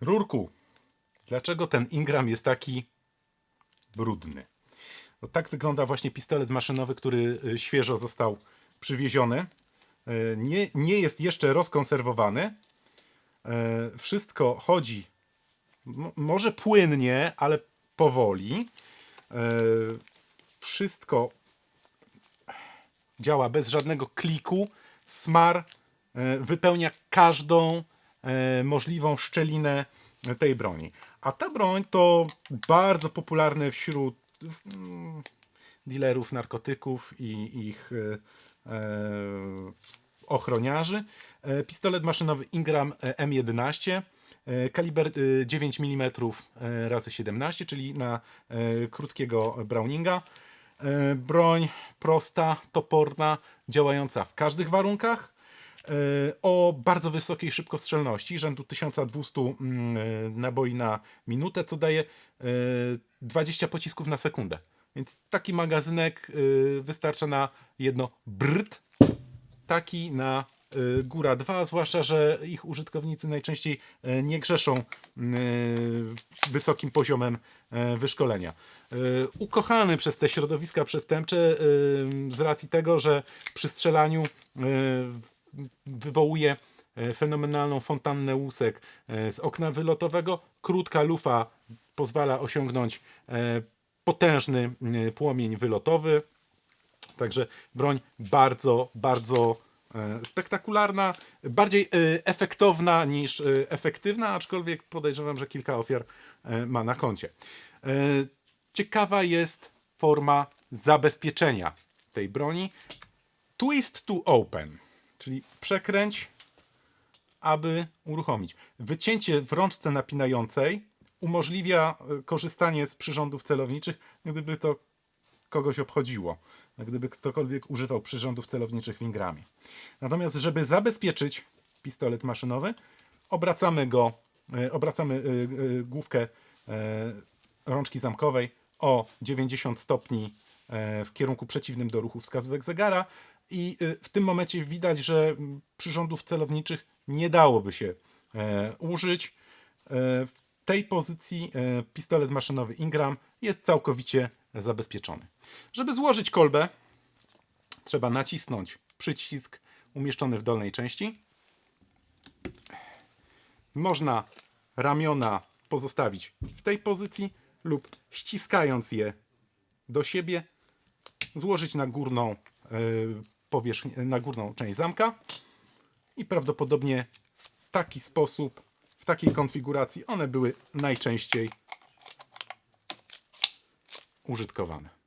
Rurku, dlaczego ten Ingram jest taki brudny? No, tak wygląda właśnie pistolet maszynowy, który y, świeżo został przywieziony. Y, Nie, nie jest jeszcze rozkonserwowany. Y, Wszystko chodzi może płynnie, ale powoli. Wszystko działa bez żadnego kliku. Smar wypełnia każdą możliwą szczelinę tej broni. A ta broń to bardzo popularne wśród mm, dealerów narkotyków i ich e, e, ochroniarzy. E, Pistolet maszynowy Ingram e, M11. e, Kaliber e, 9 mm razy 17, czyli na e, krótkiego Browninga. E, Broń prosta, toporna, działająca w każdych warunkach. E, O bardzo wysokiej szybkostrzelności, rzędu 1200 mm, e, naboi na minutę, co daje e, 20 pocisków na sekundę. Więc taki magazynek wystarcza na jedno brd, taki na y, Góra 2, zwłaszcza, że ich użytkownicy najczęściej y, nie grzeszą y, wysokim poziomem y, wyszkolenia. Y, Ukochany przez te środowiska przestępcze y, z racji tego, że przy strzelaniu y, wywołuje y, fenomenalną fontannę łusek y, z okna wylotowego. Krótka lufa pozwala osiągnąć y, potężny płomień wylotowy. Także broń bardzo, bardzo e, spektakularna, bardziej e, efektowna niż e, efektywna, aczkolwiek podejrzewam, że kilka ofiar e, ma na koncie. E, Ciekawa jest forma zabezpieczenia tej broni. Twist to open, czyli przekręć, aby uruchomić. Wycięcie w rączce napinającej umożliwia e, korzystanie z przyrządów celowniczych, gdyby to kogoś obchodziło, gdyby ktokolwiek używał przyrządów celowniczych w Ingramie. Natomiast, żeby zabezpieczyć pistolet maszynowy, obracamy go, e, obracamy e, główkę rączki zamkowej o 90 stopni w kierunku przeciwnym do ruchu wskazówek zegara i e, w tym momencie widać, że przyrządów celowniczych nie dałoby się e, użyć. E, W tej pozycji e, pistolet maszynowy Ingram jest całkowicie zabezpieczony. Żeby złożyć kolbę, trzeba nacisnąć przycisk umieszczony w dolnej części. Można ramiona pozostawić w tej pozycji lub ściskając je do siebie, złożyć na górną e, powierzchnię, na górną część zamka i prawdopodobnie w taki sposób, w takiej konfiguracji one były najczęściej użytkowane.